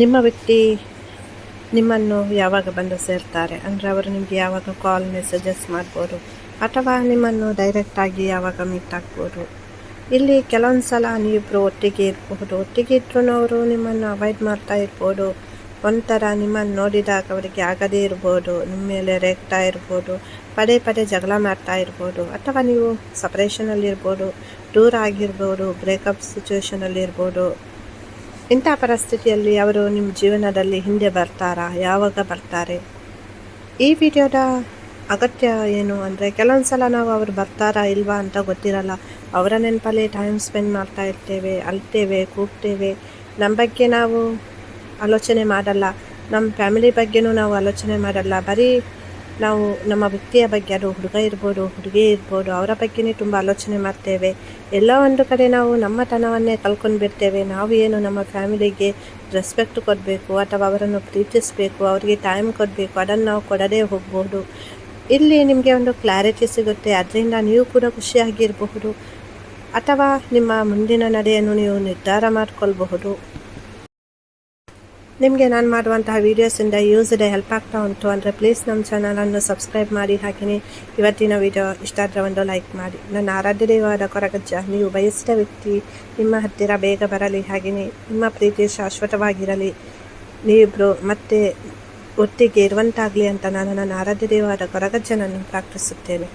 ನಿಮ್ಮ ವ್ಯಕ್ತಿ ನಿಮ್ಮನ್ನು ಯಾವಾಗ ಬಂದು ಸೇರ್ತಾರೆ? ಅಂದರೆ ಅವರು ನಿಮಗೆ ಯಾವಾಗ ಕಾಲ್ ಮೆಸೇಜಸ್ ಮಾಡ್ಬೋದು? ಅಥವಾ ನಿಮ್ಮನ್ನು ಡೈರೆಕ್ಟಾಗಿ ಯಾವಾಗ ಮೀಟ್ ಆಗ್ಬೋದು? ಇಲ್ಲಿ ಕೆಲವೊಂದು ಸಲ ನೀವಿಬ್ಬರು ಒಟ್ಟಿಗೆ ಇರಬಹುದು. ಒಟ್ಟಿಗೆ ಇದ್ರೂ ಅವರು ನಿಮ್ಮನ್ನು ಅವಾಯ್ಡ್ ಮಾಡ್ತಾ ಇರ್ಬೋದು. ಒಂಥರ ನಿಮ್ಮನ್ನು ನೋಡಿದಾಗ ಅವರಿಗೆ ಆಗದೇ ಇರ್ಬೋದು. ನಿಮ್ಮ ಮೇಲೆ ರೇಗ್ತಾ ಇರ್ಬೋದು. ಪದೇ ಪದೇ ಜಗಳ ಮಾಡ್ತಾ ಇರ್ಬೋದು. ಅಥವಾ ನೀವು ಸಪ್ರೇಷನಲ್ಲಿರ್ಬೋದು ದೂರ ಆಗಿರ್ಬೋದು. ಬ್ರೇಕಪ್ ಸಿಚುವೇಷನಲ್ಲಿ ಇಂಥ ಪರಿಸ್ಥಿತಿಯಲ್ಲಿ ಅವರು ನಿಮ್ಮ ಜೀವನದಲ್ಲಿ ಹಿಂದೆ ಬರ್ತಾರಾ? ಯಾವಾಗ ಬರ್ತಾರೆ? ಈ ವಿಡಿಯೋದ ಅಗತ್ಯ ಏನು ಅಂದರೆ ಕೆಲವೊಂದು ಸಲ ನಾವು ಅವರು ಬರ್ತಾರಾ ಇಲ್ವಾ ಅಂತ ಗೊತ್ತಿರಲ್ಲ. ಅವರ ನೆನಪಲ್ಲಿ ಟೈಮ್ ಸ್ಪೆಂಡ್ ಮಾಡ್ತಾ ಇರ್ತೇವೆ, ಅಳ್ತೇವೆ, ಕೂಗ್ತೇವೆ. ನಮ್ಮ ಬಗ್ಗೆ ನಾವು ಆಲೋಚನೆ ಮಾಡಲ್ಲ. ನಮ್ಮ ಫ್ಯಾಮಿಲಿ ಬಗ್ಗೆನೂ ನಾವು ಆಲೋಚನೆ ಮಾಡಲ್ಲ. ಬರೀ ನಾವು ನಮ್ಮ ವ್ಯಕ್ತಿಯ ಬಗ್ಗೆ, ಅದು ಹುಡುಗ ಇರ್ಬೋದು, ಹುಡುಗಿ ಇರ್ಬೋದು, ಅವರ ಬಗ್ಗೆನೇ ತುಂಬ ಆಲೋಚನೆ ಮಾಡ್ತೇವೆ. ಎಲ್ಲ ಒಂದು ಕಡೆ ನಾವು ನಮ್ಮತನವನ್ನೇ ಕಲ್ಕೊಂಡು ಬಿಡ್ತೇವೆ. ನಾವು ಏನು ನಮ್ಮ ಫ್ಯಾಮಿಲಿಗೆ ರೆಸ್ಪೆಕ್ಟ್ ಕೊಡಬೇಕು, ಅಥವಾ ಅವರನ್ನು ಪ್ರೀತಿಸಬೇಕು, ಅವರಿಗೆ ಟೈಮ್ ಕೊಡಬೇಕು, ಅದನ್ನು ನಾವು ಕೊಡದೇ ಹೋಗ್ಬೋದು. ಇಲ್ಲಿ ನಿಮಗೆ ಒಂದು ಕ್ಲಾರಿಟಿ ಸಿಗುತ್ತೆ. ಅದರಿಂದ ನೀವು ಕೂಡ ಖುಷಿಯಾಗಿರಬಹುದು. ಅಥವಾ ನಿಮ್ಮ ಮುಂದಿನ ನಡೆಯನ್ನು ನೀವು ನಿರ್ಧಾರ ಮಾಡಿಕೊಳ್ಬಹುದು. ನಿಮಗೆ ನಾನು ಮಾಡುವಂತಹ ವೀಡಿಯೋಸಿಂದ ಯೂಸ್ ಇದೆ ಹೆಲ್ಪ್ ಆಗ್ತಾ ಉಂಟು ಅಂದರೆ ಪ್ಲೀಸ್ ನಮ್ಮ ಚಾನಲನ್ನು ಸಬ್ಸ್ಕ್ರೈಬ್ ಮಾಡಿ ಹಾಗೆಯೇ ಇವತ್ತಿನ ವಿಡಿಯೋ ಇಷ್ಟ ಆದರೆ ಒಂದು ಲೈಕ್ ಮಾಡಿ. ನನ್ನ ಆರಾಧ್ಯ ದೇವಾದ ಕೊರಗಜ್ಜ, ನೀವು ಬಯಸಿದ ವ್ಯಕ್ತಿ ನಿಮ್ಮ ಹತ್ತಿರ ಬೇಗ ಬರಲಿ ಹಾಗೆಯೇ ನಿಮ್ಮ ಪ್ರೀತಿ ಶಾಶ್ವತವಾಗಿರಲಿ. ನೀವಿಬ್ಬರು ಮತ್ತೆ ಒಟ್ಟಿಗೆ ಇರುವಂತಾಗಲಿ ಅಂತ ನಾನು ನನ್ನ ಆರಾಧ್ಯ ದೇವಾದ ಕೊರಗಜ್ಜನನ್ನು ಪ್ರಾರ್ಥಿಸುತ್ತೇನೆ.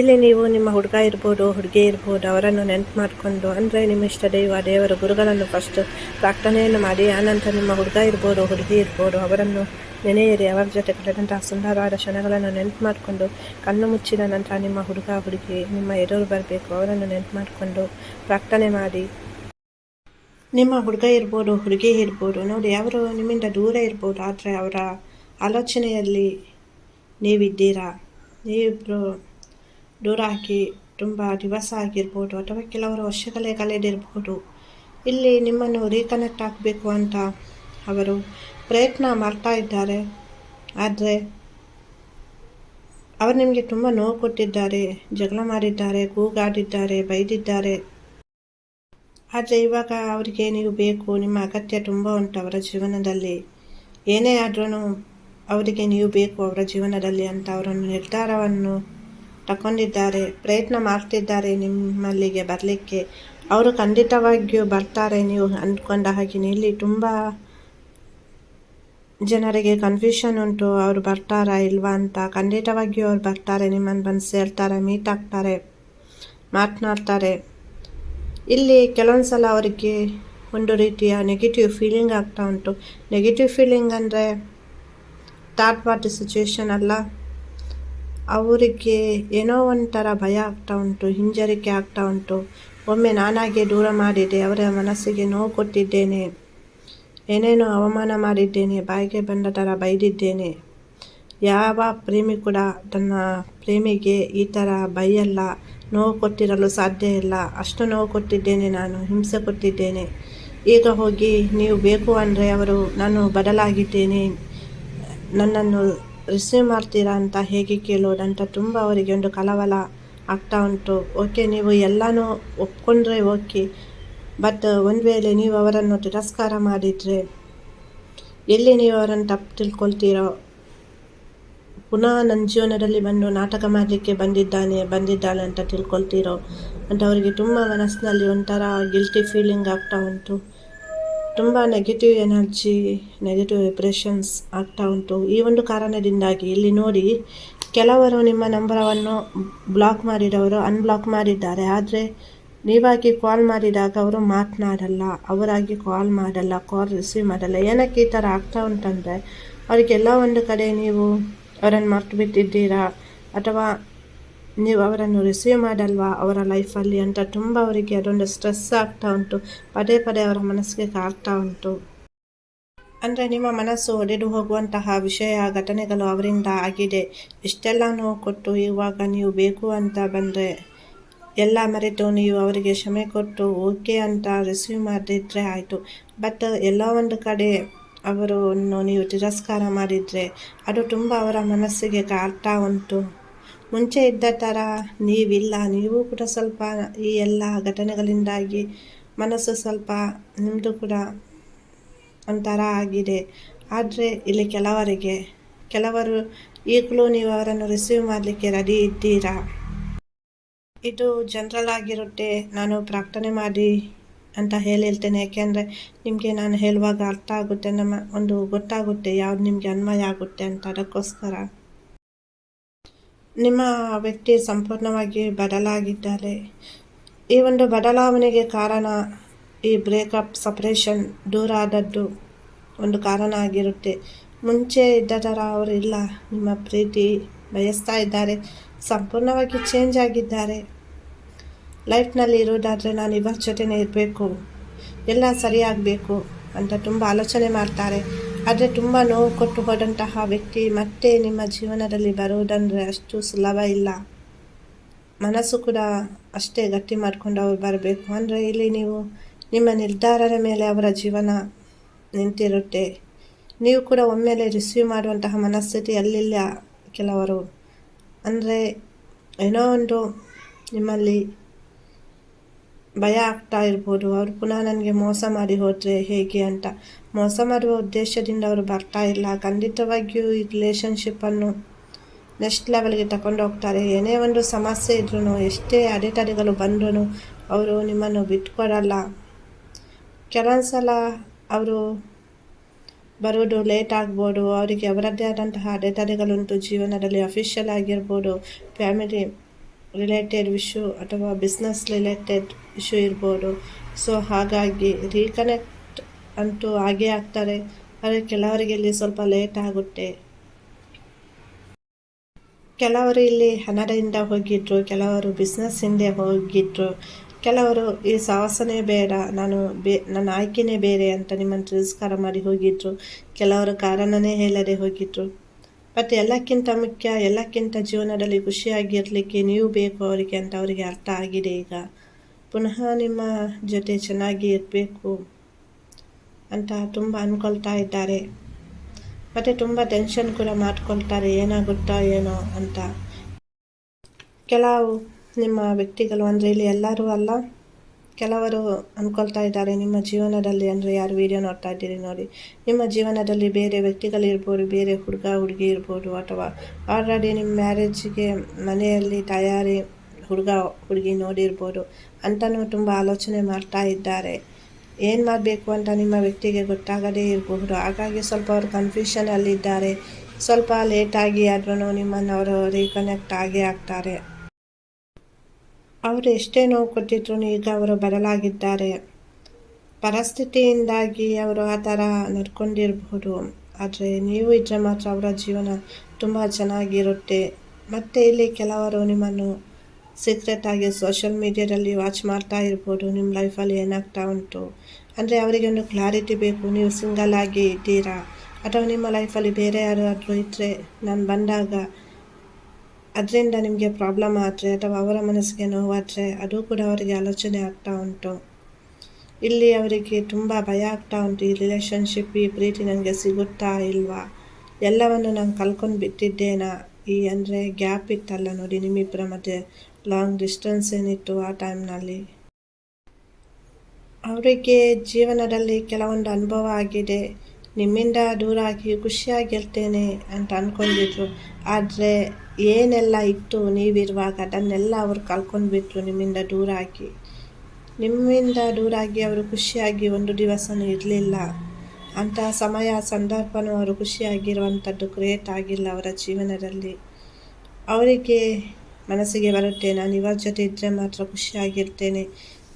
ಇಲ್ಲಿ ನೀವು ನಿಮ್ಮ ಹುಡುಗ ಇರ್ಬೋದು, ಹುಡುಗಿ ಇರ್ಬೋದು, ಅವರನ್ನು ನೆನಪು ಮಾಡಿಕೊಂಡು, ಅಂದರೆ ನಿಮ್ಮ ಇಷ್ಟ ದೈವ, ದೇವರ ಗುರುಗಳನ್ನು ಫಸ್ಟ್ ಪ್ರಾರ್ಥನೆಯನ್ನು ಮಾಡಿ, ಆನಂತರ ನಿಮ್ಮ ಹುಡುಗ ಇರ್ಬೋದು, ಹುಡುಗಿ ಇರ್ಬೋದು, ಅವರನ್ನು ನೆನೆಯಿರಿ, ಅವರ ಜೊತೆ ಕಳೆದಂತಹ ಸುಂದರವಾದ ಕ್ಷಣಗಳನ್ನು ನೆನಪು ಮಾಡಿಕೊಂಡು, ಕಣ್ಣು ಮುಚ್ಚಿದ ನಂತರ ನಿಮ್ಮ ಹುಡುಗ, ಹುಡುಗಿ, ನಿಮ್ಮ ಎದುರು ಬರಬೇಕು, ಅವರನ್ನು ನೆನಪು ಮಾಡಿಕೊಂಡು ಪ್ರಾರ್ಥನೆ ಮಾಡಿ. ನಿಮ್ಮ ಹುಡುಗ ಇರ್ಬೋದು, ಹುಡುಗಿ ಇರ್ಬೋದು, ನೋಡಿ, ಅವರು ನಿಮ್ಮಿಂದ ದೂರ ಇರ್ಬೋದು, ಆದರೆ ಅವರ ಆಲೋಚನೆಯಲ್ಲಿ ನೀವಿದ್ದೀರಾ? ನೀವಿಬ್ಬರು ದೂರ ಹಾಕಿ ತುಂಬ ದಿವಸ ಆಗಿರ್ಬೋದು ಅಥವಾ ಕೆಲವರು ವರ್ಷಗಳೇ ಕಳೆದಿರ್ಬೋದು. ಇಲ್ಲಿ ನಿಮ್ಮನ್ನು ರೀಕನೆಕ್ಟ್ ಆಗಬೇಕು ಅಂತ ಅವರು ಪ್ರಯತ್ನ ಮಾಡ್ತಾ ಇದ್ದಾರೆ. ಆದರೆ ಅವರು ನಿಮಗೆ ತುಂಬ ನೋವು ಕೊಟ್ಟಿದ್ದಾರೆ, ಜಗಳ ಮಾಡಿದ್ದಾರೆ ಕೂಗಾಡಿದ್ದಾರೆ ಬೈದಿದ್ದಾರೆ. ಆದರೆ ಇವಾಗ ಅವರಿಗೆ ನೀವು ಬೇಕು, ನಿಮ್ಮ ಅಗತ್ಯ ತುಂಬ ಉಂಟು ಅವರ ಜೀವನದಲ್ಲಿ. ಏನೇ ಆದ್ರೂ ಅವರಿಗೆ ನೀವು ಬೇಕು ಅವರ ಜೀವನದಲ್ಲಿ ಅಂತ ಅವರನ್ನು ನಿರ್ಧಾರವನ್ನು ತಗೊಂಡಿದ್ದಾರೆ ಪ್ರಯತ್ನ ಮಾಡ್ತಿದ್ದಾರೆ ನಿಮ್ಮಲ್ಲಿಗೆ ಬರಲಿಕ್ಕೆ. ಅವರು ಖಂಡಿತವಾಗಿಯೂ ಬರ್ತಾರೆ, ನೀವು ಅಂದ್ಕೊಂಡ ಹಾಗೆ. ಇಲ್ಲಿ ತುಂಬ ಜನರಿಗೆ ಕನ್ಫ್ಯೂಷನ್ ಉಂಟು, ಅವರು ಬರ್ತಾರಾ ಇಲ್ವಾ ಅಂತ. ಖಂಡಿತವಾಗಿಯೂ ಅವ್ರು ಬರ್ತಾರೆ, ನಿಮ್ಮನ್ನು ಬಂದು ಸೇರ್ತಾರೆ ಮೀಟ್ ಆಗ್ತಾರೆ, ಮಾತನಾಡ್ತಾರೆ. ಇಲ್ಲಿ ಕೆಲವೊಂದು ಸಲ ಅವರಿಗೆ ಒಂದು ರೀತಿಯ ನೆಗೆಟಿವ್ ಫೀಲಿಂಗ್ ಆಗ್ತಾ ಉಂಟು. ನೆಗೆಟಿವ್ ಫೀಲಿಂಗ್ ಅಂದರೆ ಥರ್ಡ್ ಪಾರ್ಟಿ ಸಿಚುವೇಶನ್ ಅಲ್ಲ. ಅವರಿಗೆ ಏನೋ ಒಂಥರ ಭಯ ಆಗ್ತಾ ಉಂಟು, ಹಿಂಜರಿಕೆ ಆಗ್ತಾ ಉಂಟು. ಒಮ್ಮೆ ನಾನಾಗೆ ದೂರ ಮಾಡಿದೆ, ಅವರ ಮನಸ್ಸಿಗೆ ನೋವು ಕೊಟ್ಟಿದ್ದೇನೆ. ಏನೇನೋ ಅವಮಾನ ಮಾಡಿದ್ದೇನೆ, ಬಾಯಿಗೆ ಬಂದ ಥರ ಬೈದಿದ್ದೇನೆ. ಯಾವ ಪ್ರೇಮಿ ಕೂಡ ತನ್ನ ಪ್ರೇಮಿಗೆ ಈ ಥರ ಬೈಯಲ್ಲ, ನೋವು ಕೊಟ್ಟಿರಲು ಸಾಧ್ಯ ಇಲ್ಲ. ಅಷ್ಟು ನೋವು ಕೊಟ್ಟಿದ್ದೇನೆ ನಾನು, ಹಿಂಸೆ ಕೊಟ್ಟಿದ್ದೇನೆ. ಈಗ ಹೋಗಿ ನೀವು ಬೇಕು ಅಂದರೆ ಅವರು ನಾನು ಬದಲಾಗಿದ್ದೇನೆ. ನನ್ನನ್ನು ರಿಸೀವ್ ಮಾಡ್ತೀರಾ ಅಂತ ಹೇಗೆ ಕೇಳೋದಂತ ತುಂಬ ಅವರಿಗೆ ಒಂದು ಕಳವಳ ಆಗ್ತಾ ಉಂಟು. ಓಕೆ, ನೀವು ಎಲ್ಲನೂ ಒಪ್ಕೊಂಡ್ರೆ ಓಕೆ, ಬಟ್ ಒಂದು ವೇಳೆ ನೀವು ಅವರನ್ನು ತಿರಸ್ಕಾರ ಮಾಡಿದರೆ ಎಲ್ಲಿ ನೀವು ಅವರನ್ನು ತಪ್ಪು ತಿಳ್ಕೊಳ್ತೀರೋ? ಪುನಃ ನನ್ನ ಜೀವನದಲ್ಲಿ ಬಂದು ನಾಟಕ ಮಾಡಲಿಕ್ಕೆ ಬಂದಿದ್ದಾನೆ, ಬಂದಿದ್ದಾಳೆ ಅಂತ ತಿಳ್ಕೊಳ್ತೀರೋ? ಅಂತ ಅವರಿಗೆ ತುಂಬ ಮನಸ್ಸಿನಲ್ಲಿ ಒಂಥರ ಗಿಲ್ಟಿ ಫೀಲಿಂಗ್ ಆಗ್ತಾ ಉಂಟು. ತುಂಬ ನೆಗೆಟಿವ್ ಎನರ್ಜಿ ನೆಗೆಟಿವ್ ವಿಬ್ರೇಷನ್ಸ್ ಆಗ್ತಾ ಉಂಟು. ಈ ಒಂದು ಕಾರಣದಿಂದಾಗಿ ಇಲ್ಲಿ ನೋಡಿ, ಕೆಲವರು ನಿಮ್ಮ ನಂಬರವನ್ನು ಬ್ಲಾಕ್ ಮಾಡಿದವರು ಅನ್ಬ್ಲಾಕ್ ಮಾಡಿದ್ದಾರೆ. ಆದರೆ ನೀವಾಗಿ ಕಾಲ್ ಮಾಡಿದಾಗ ಅವರು ಮಾತನಾಡಲ್ಲ, ಅವರಾಗಿ ಕಾಲ್ ಮಾಡಲ್ಲ ಕಾಲ್ ರಿಸೀವ್ ಮಾಡಲ್ಲ. ಏನಕ್ಕೆ ಈ ಥರ ಆಗ್ತಾ ಉಂಟಂದರೆ, ಅವರಿಗೆಲ್ಲ ಒಂದು ಕಡೆ ನೀವು ಅವರನ್ನು ಮರ್ತು ಬಿಟ್ಟಿದ್ದೀರಾ, ಅಥವಾ ನೀವು ಅವರನ್ನು ರಿಸೀವ್ ಮಾಡಲ್ವಾ? ಅವರ ಲೈಫಲ್ಲಿ ಅಂತ ತುಂಬ ಅವರಿಗೆ ಅದೊಂದು ಸ್ಟ್ರೆಸ್ ಆಗ್ತಾ ಉಂಟು. ಪದೇ ಪದೇ ಅವರ ಮನಸ್ಸಿಗೆ ಕಾಡ್ತಾ ಉಂಟು. ಅಂದರೆ ನಿಮ್ಮ ಮನಸ್ಸು ಒಡೆದು ಹೋಗುವಂತಹ ವಿಷಯ, ಘಟನೆಗಳು ಅವರಿಂದ ಆಗಿದೆ. ಇಷ್ಟೆಲ್ಲ ನೋವು ಕೊಟ್ಟು ಇವಾಗ ನೀವು ಬೇಕು ಅಂತ ಬಂದರೆ, ಎಲ್ಲ ಮರೆತು ನೀವು ಅವರಿಗೆ ಕ್ಷಮೆ ಕೊಟ್ಟು ಓಕೆ ಅಂತ ರಿಸೀವ್ ಮಾಡಿದ್ರೆ ಆಯಿತು. ಬಟ್ ಎಲ್ಲ ಒಂದು ಕಡೆ ಅವರನ್ನು ನೀವು ತಿರಸ್ಕಾರ ಮಾಡಿದರೆ ಅದು ತುಂಬ ಅವರ ಮನಸ್ಸಿಗೆ ಕಾಡ್ತಾ ಉಂಟು. ಮುಂಚೆ ಇದ್ದ ಥರ ನೀವಿಲ್ಲ. ನೀವು ಕೂಡ ಸ್ವಲ್ಪ ಈ ಎಲ್ಲ ಘಟನೆಗಳಿಂದಾಗಿ ಮನಸ್ಸು ಸ್ವಲ್ಪ ನಿಮ್ಮದು ಕೂಡ ಒಂಥರ ಆಗಿದೆ. ಆದರೆ ಇಲ್ಲಿ ಕೆಲವರಿಗೆ, ಕೆಲವರು ಈಗಲೂ ನೀವು ಅವರನ್ನು ರಿಸೀವ್ ಮಾಡಲಿಕ್ಕೆ ರೆಡಿ ಇದ್ದೀರಾ? ಇದು ಜನರಲ್ ಆಗಿರುತ್ತೆ. ನಾನು ಪ್ರಾರ್ಥನೆ ಮಾಡಿ ಅಂತ ಹೇಳಿರ್ತೇನೆ ಯಾಕೆಂದರೆ ನಿಮಗೆ ನಾನು ಹೇಳುವಾಗ ಅರ್ಥ ಆಗುತ್ತೆ, ನಮ್ಮ ಒಂದು ಗೊತ್ತಾಗುತ್ತೆ ಯಾವ್ದು ನಿಮಗೆ ಅನ್ವಯ ಆಗುತ್ತೆ ಅಂತ ಅದಕ್ಕೋಸ್ಕರ. ನಿಮ್ಮ ವ್ಯಕ್ತಿ ಸಂಪೂರ್ಣವಾಗಿ ಬದಲಾಗಿದ್ದಾರೆ ಈ ಒಂದು ಬದಲಾವಣೆಗೆ ಕಾರಣ ಈ ಬ್ರೇಕಪ್ ಸಪ್ರೇಷನ್ ದೂರ ಆದದ್ದು ಒಂದು ಕಾರಣ ಆಗಿರುತ್ತೆ. ಮುಂಚೆ ಇದ್ದ ಥರ ಇಲ್ಲ. ನಿಮ್ಮ ಪ್ರೀತಿ ಬಯಸ್ತಾ ಇದ್ದಾರೆ. ಸಂಪೂರ್ಣವಾಗಿ ಚೇಂಜ್ ಆಗಿದ್ದಾರೆ. ಲೈಫ್ನಲ್ಲಿ ಇರೋದಾದರೆ ನಾನು ಇವರ ಜೊತೆನೇ ಇರಬೇಕು. ಎಲ್ಲ ಸರಿಯಾಗಬೇಕು ಅಂತ ತುಂಬ ಆಲೋಚನೆ ಮಾಡ್ತಾರೆ. ಆದರೆ ತುಂಬ ನೋವು ಕೊಟ್ಟು ಹೋದಂತಹ ವ್ಯಕ್ತಿ ಮತ್ತೆ ನಿಮ್ಮ ಜೀವನದಲ್ಲಿ ಬರುವುದಂದರೆ ಅಷ್ಟು ಸುಲಭ ಇಲ್ಲ. ಮನಸ್ಸು ಕೂಡ ಅಷ್ಟೇ ಗಟ್ಟಿ ಮಾಡಿಕೊಂಡು ಅವ್ರು ಬರಬೇಕು. ಅಂದರೆ ಇಲ್ಲಿ ನೀವು ನಿಮ್ಮ ನಿರ್ಧಾರದ ಮೇಲೆ ಅವರ ಜೀವನ ನಿಂತಿರುತ್ತೆ. ನೀವು ಕೂಡ ಒಮ್ಮೆಲೆ ರಿಸೀವ್ ಮಾಡುವಂತಹ ಮನಸ್ಥಿತಿ ಅಲ್ಲಿಲ್ಲ ಕೆಲವರು. ಅಂದರೆ ಏನೋ ಒಂದು ನಿಮ್ಮಲ್ಲಿ ಭಯ ಆಗ್ತಾ ಇರ್ಬೋದು. ಅವರು ಪುನಃ ನನಗೆ ಮೋಸ ಮಾಡಿ ಹೋದರೆ ಹೇಗೆ ಅಂತ. ಮೋಸ ಮಾಡುವ ಉದ್ದೇಶದಿಂದ ಅವರು ಬರ್ತಾ ಇಲ್ಲ. ಖಂಡಿತವಾಗಿಯೂ ಈ ರಿಲೇಷನ್ಶಿಪ್ಪನ್ನು ನೆಕ್ಸ್ಟ್ ಲೆವೆಲ್ಗೆ ತಗೊಂಡು ಹೋಗ್ತಾರೆ. ಏನೇ ಒಂದು ಸಮಸ್ಯೆ ಇದ್ರೂ ಎಷ್ಟೇ ಅಡೆತಡೆಗಳು ಬಂದ್ರೂ ಅವರು ನಿಮ್ಮನ್ನು ಬಿಟ್ಕೊಡಲ್ಲ. ಕೆಲವೊಂದು ಸಲ ಅವರು ಬರೋದು ಲೇಟ್ ಆಗ್ಬೋದು. ಅವರಿಗೆ ಅವರದ್ದೇ ಆದಂತಹ ಅಡೆತಡೆಗಳುಂಟು ಜೀವನದಲ್ಲಿ ಅಫಿಷಿಯಲ್ ಆಗಿರ್ಬೋದು. ಫ್ಯಾಮಿಲಿ ರಿಲೇಟೆಡ್ ಇಶ್ಯೂ ಅಥವಾ ಬಿಸ್ನೆಸ್ ರಿಲೇಟೆಡ್ ಇಶ್ಯೂ ಇರ್ಬೋದು. ಸೊ ಹಾಗಾಗಿ ರೀಕನೆಕ್ಟ್ ಅಂತೂ ಆಗೇ ಆಗ್ತಾರೆ. ಆದರೆ ಕೆಲವರಿಗೆ ಇಲ್ಲಿ ಸ್ವಲ್ಪ ಲೇಟ್ ಆಗುತ್ತೆ. ಕೆಲವರು ಇಲ್ಲಿ ಹಣದಿಂದ ಹೋಗಿದ್ರು, ಕೆಲವರು ಬಿಸ್ನೆಸ್ ಹಿಂದೆ ಹೋಗಿದ್ರು. ಕೆಲವರು ಈ ಸಾಹಸನೇ ಬೇಡ, ನಾನು ಬೇ, ನನ್ನ ಆಯ್ಕೆನೇ ಬೇರೆ ಅಂತ ನಿಮ್ಮನ್ನು ತಿರಸ್ಕಾರ ಮಾಡಿ ಹೋಗಿದ್ರು. ಕೆಲವರು ಕಾರಣನೇ ಹೇಳದೆ ಹೋಗಿದ್ರು. ಬಟ್ ಎಲ್ಲಕ್ಕಿಂತ ಮುಖ್ಯ, ಎಲ್ಲಕ್ಕಿಂತ ಜೀವನದಲ್ಲಿ ಖುಷಿಯಾಗಿರಲಿಕ್ಕೆ ನೀವು ಬೇಕು ಅವರಿಗೆ ಅಂತ ಅವರಿಗೆ ಅರ್ಥ ಆಗಿದೆ ಈಗ. ಪುನಃ ನಿಮ್ಮ ಜೊತೆ ಚೆನ್ನಾಗಿ ಇರಬೇಕು. ಅಂತ ತುಂಬ ಅಂದ್ಕೊಳ್ತಾ ಇದ್ದಾರೆ. ಮತ್ತು ತುಂಬ ಟೆನ್ಷನ್ ಕೂಡ ಮಾಡ್ಕೊಳ್ತಾರೆ, ಏನಾಗುತ್ತೋ ಏನೋ ಅಂತ. ಕೆಲವು ನಿಮ್ಮ ವ್ಯಕ್ತಿಗಳು ಅಂದರೆ ಇಲ್ಲಿ ಎಲ್ಲರೂ ಅಲ್ಲ, ಕೆಲವರು ಅಂದ್ಕೊಳ್ತಾ ಇದ್ದಾರೆ, ನಿಮ್ಮ ಜೀವನದಲ್ಲಿ ಅಂದರೆ ಯಾರು ವೀಡಿಯೋ ನೋಡ್ತಾ ಇದ್ದೀರಿ ನೋಡಿ. ನಿಮ್ಮ ಜೀವನದಲ್ಲಿ ಬೇರೆ ವ್ಯಕ್ತಿಗಳಿರ್ಬೋದು ಬೇರೆ ಹುಡುಗ, ಹುಡುಗಿ ಇರ್ಬೋದು ಅಥವಾ ಆಲ್ರೆಡಿ ನಿಮ್ಮ ಮ್ಯಾರೇಜಿಗೆ ಮನೆಯಲ್ಲಿ ತಯಾರಿ ಹುಡುಗ, ಹುಡುಗಿ ನೋಡಿರ್ಬೋದು ಅಂತಲೂ ತುಂಬ ಆಲೋಚನೆ ಮಾಡ್ತಾ ಇದ್ದಾರೆ. ಏನು ಮಾಡಬೇಕು ಅಂತ ನಿಮ್ಮ ವ್ಯಕ್ತಿಗೆ ಗೊತ್ತಾಗದೇ ಇರಬಹುದು. ಹಾಗಾಗಿ ಸ್ವಲ್ಪ ಅವರು ಕನ್ಫ್ಯೂಷನಲ್ಲಿದ್ದಾರೆ ಸ್ವಲ್ಪ ಲೇಟಾಗಿ ಆದ್ರೂ ನಿಮ್ಮನ್ನು ಅವರು ರೀಕನೆಕ್ಟ್ ಆಗೇ ಆಗ್ತಾರೆ. ಅವರು ಎಷ್ಟೇ ನೋವು ಕೊಟ್ಟಿದ್ರು ಈಗ ಅವರು ಬದಲಾಗಿದ್ದಾರೆ ಪರಿಸ್ಥಿತಿಯಿಂದಾಗಿ ಅವರು ಆ ಥರ ನಡ್ಕೊಂಡಿರಬಹುದು. ಆದರೆ ನೀವು ಇದ್ದರೆ ಮಾತ್ರ ಅವರ ಜೀವನ ತುಂಬ ಚೆನ್ನಾಗಿರುತ್ತೆ. ಮತ್ತು ಇಲ್ಲಿ ಕೆಲವರು ನಿಮ್ಮನ್ನು ಸೀಕ್ರೆಟಾಗಿ ಸೋಷಿಯಲ್ ಮೀಡಿಯಾದಲ್ಲಿ ವಾಚ್ ಮಾಡ್ತಾ ಇರ್ಬೋದು. ನಿಮ್ಮ ಲೈಫಲ್ಲಿ ಏನಾಗ್ತಾ ಉಂಟು? ಅಂದರೆ ಅವರಿಗೆ ಒಂದು ಕ್ಲಾರಿಟಿ ಬೇಕು. ನೀವು ಸಿಂಗಲ್ ಆಗಿ ಇದ್ದೀರಾ? ಅಥವಾ ನಿಮ್ಮ ಲೈಫಲ್ಲಿ ಬೇರೆ ಯಾರಾದರೂ ಇದ್ದರೆ ನಾನು ಬಂದಾಗ ಅದರಿಂದ ನಿಮಗೆ ಪ್ರಾಬ್ಲಮ್ ಆದರೆ ಅಥವಾ ಅವರ ಮನಸ್ಸಿಗೆ ನೋವಾದರೆ ಅದು ಕೂಡ ಅವರಿಗೆ ಆಲೋಚನೆ ಆಗ್ತಾ ಉಂಟು. ಇಲ್ಲಿ ಅವರಿಗೆ ತುಂಬ ಭಯ ಆಗ್ತಾ ಉಂಟು. ಈ ರಿಲೇಷನ್ಶಿಪ್ ಈ ಪ್ರೀತಿ ನನಗೆ ಸಿಗುತ್ತಾ ಇಲ್ವಾ? ಎಲ್ಲವನ್ನು ನಾನು ಕಲ್ಕೊಂಡು ಬಿಟ್ಟಿದ್ದೇನಾ? ಈ ಅಂದರೆ ಗ್ಯಾಪ್ ಇತ್ತಲ್ಲ ನೋಡಿ ನಿಮ್ಮಿಬ್ಬರ ಮಧ್ಯೆ. ಲಾಂಗ್ ಡಿಸ್ಟೆನ್ಸ್ ಏನಿತ್ತು ಆ ಟೈಮ್ನಲ್ಲಿ ಅವರಿಗೆ ಜೀವನದಲ್ಲಿ ಕೆಲವೊಂದು ಅನುಭವ ಆಗಿದೆ. ನಿಮ್ಮಿಂದ ದೂರ ಆಗಿ ಖುಷಿಯಾಗಿರ್ತೇನೆ ಅಂತ ಅಂದ್ಕೊಂಡಿದ್ರು ಆದರೆ ಏನೆಲ್ಲ ಇತ್ತು ನೀವಿರುವಾಗ ಅದನ್ನೆಲ್ಲ ಅವರು ಕಳ್ಕೊಂಡ್ಬಿಟ್ರು ನಿಮ್ಮಿಂದ ದೂರ ಆಗಿ. ನಿಮ್ಮಿಂದ ದೂರಾಗಿ ಅವರು ಖುಷಿಯಾಗಿ ಒಂದು ದಿವಸನೂ ಇರಲಿಲ್ಲ. ಅಂತಹ ಸಮಯ, ಸಂದರ್ಭನೂ ಅವರು ಖುಷಿಯಾಗಿರುವಂಥದ್ದು ಕ್ರಿಯೇಟ್ ಆಗಿಲ್ಲ ಅವರ ಜೀವನದಲ್ಲಿ. ಅವರಿಗೆ ಮನಸ್ಸಿಗೆ ಬರುತ್ತೆ. ನಾನು ಇವರ ಜೊತೆ ಇದ್ದರೆ ಮಾತ್ರ ಖುಷಿಯಾಗಿರ್ತೇನೆ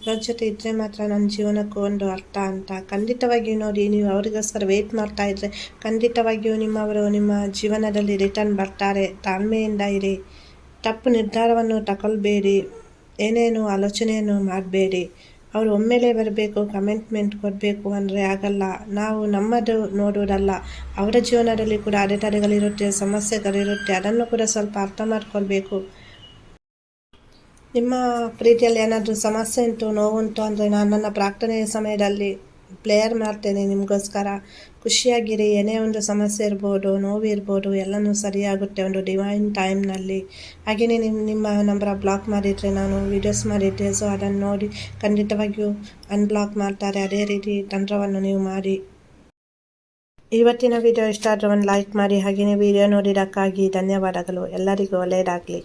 ಇವರ ಜೊತೆ ಇದ್ದರೆ ಮಾತ್ರ ನನ್ನ ಜೀವನಕ್ಕೂ ಒಂದು ಅರ್ಥ ಅಂತ. ಖಂಡಿತವಾಗಿಯೂ ನೋಡಿ, ನೀವು ಅವರಿಗೋಸ್ಕರ ವೆಯ್ಟ್ ಮಾಡ್ತಾ ಇದ್ದರೆ ಖಂಡಿತವಾಗಿಯೂ ನಿಮ್ಮವರು ನಿಮ್ಮ ಜೀವನದಲ್ಲಿ ರಿಟರ್ನ್ ಬರ್ತಾರೆ. ತಾಳ್ಮೆಯಿಂದ ಇರಿ. ತಪ್ಪು ನಿರ್ಧಾರವನ್ನು ತಗೊಳ್ಬೇಡಿ. ಏನೇನು ಆಲೋಚನೆಯನ್ನು ಮಾಡಬೇಡಿ. ಅವರು ಒಮ್ಮೆಲೇ ಬರಬೇಕು ಕಮೆಂಟ್ಮೆಂಟ್ ಕೊಡಬೇಕು ಅಂದರೆ ಆಗಲ್ಲ. ನಾವು ನಮ್ಮದು ನೋಡುವುದಲ್ಲ. ಅವರ ಜೀವನದಲ್ಲಿ ಕೂಡ ಅಡೆತಡೆಗಳಿರುತ್ತೆ, ಸಮಸ್ಯೆಗಳಿರುತ್ತೆ. ಅದನ್ನು ಕೂಡ ಸ್ವಲ್ಪ ಅರ್ಥ ಮಾಡ್ಕೊಳ್ಬೇಕು. ನಿಮ್ಮ ಪ್ರೀತಿಯಲ್ಲಿ ಏನಾದರೂ ಸಮಸ್ಯೆ ಉಂಟು, ನೋವುಂಟು ಅಂದರೆ ನಾನು ನನ್ನ ಪ್ರಾರ್ಥನೆಯ ಸಮಯದಲ್ಲಿ ಪ್ಲೇಯರ್ ಮಾಡ್ತೇನೆ ನಿಮಗೋಸ್ಕರ. ಖುಷಿಯಾಗಿರಿ, ಏನೇ ಒಂದು ಸಮಸ್ಯೆ ಇರ್ಬೋದು, ನೋವು ಇರ್ಬೋದು, ಎಲ್ಲನೂ ಸರಿಯಾಗುತ್ತೆ ಒಂದು ಡಿವೈನ್ ಟೈಮ್ನಲ್ಲಿ ಹಾಗೆಯೇ ನಿಮ್ಮ ನಿಮ್ಮ ನಂಬರ ಬ್ಲಾಕ್ ಮಾಡಿದರೆ ನಾನು ವೀಡಿಯೋಸ್ ಮಾಡಿದ್ದೆ ಸೊ ಅದನ್ನು ನೋಡಿ ಖಂಡಿತವಾಗಿಯೂ ಅನ್ಬ್ಲಾಕ್ ಮಾಡ್ತಾರೆ. ಅದೇ ರೀತಿ ತಂತ್ರವನ್ನು ನೀವು ಮಾಡಿ. ಇವತ್ತಿನ ವಿಡಿಯೋ ಇಷ್ಟ ಒಂದು ಲೈಕ್ ಮಾಡಿ ಹಾಗೆಯೇ ವಿಡಿಯೋ ನೋಡಿದ್ದಕ್ಕಾಗಿ ಧನ್ಯವಾದಗಳು. ಎಲ್ಲರಿಗೂ ಒಳ್ಳೆಯದಾಗಲಿ.